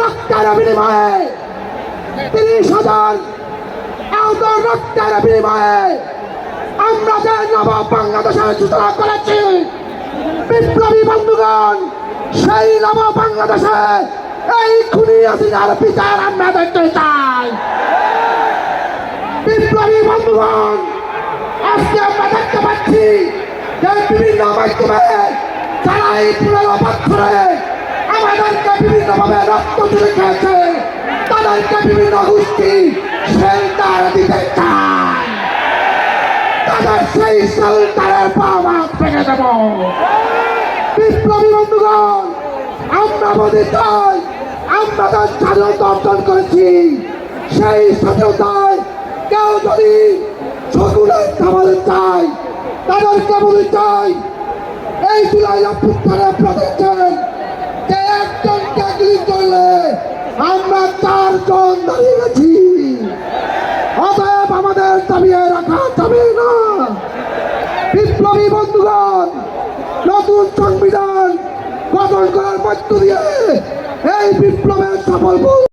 রক্তের বিনিময়ে তিরিশ হাজার আহত রক্তের বিনিময়ে আমরা যে নব বাংলাদেশের সূচনা করেছি, বিপ্লবী বন্ধুগণ, সেই নব বাংলাদেশে এই খুনি হাসিনার বিচার আমরা দেখতে চাই। বিপ্লবী বন্ধুগণ, আজকে আমরা দেখতে পাচ্ছি যে বিভিন্ন মাধ্যমে যারা এই পুরো পাথরে আমাদেরকে বিভিন্নভাবে রক্ত তুলে খেয়েছে। তাদেরকে বিভিন্ন গোষ্ঠী সেন্টার দিতে চায়। তাদের সেই সেন্টারের পাওয়া ভেঙে দেব বিপ্লবী বন্ধুগণ, আমরা বলতে চাই আমরা তার স্বাধীনতা অর্জন করেছি। সেই স্বাধীনতায় কেউ যদি সকলের খাবারে চাই তাদেরকে বলতে চাই এই জুলাই অভ্যুত্থানে আপনারা অতএব আমাদের দাবিয়ে রাখা যাবে না। বিপ্লবী বন্ধুগণ, নতুন সংবিধান গঠন করার মধ্য দিয়ে এই বিপ্লবের সফল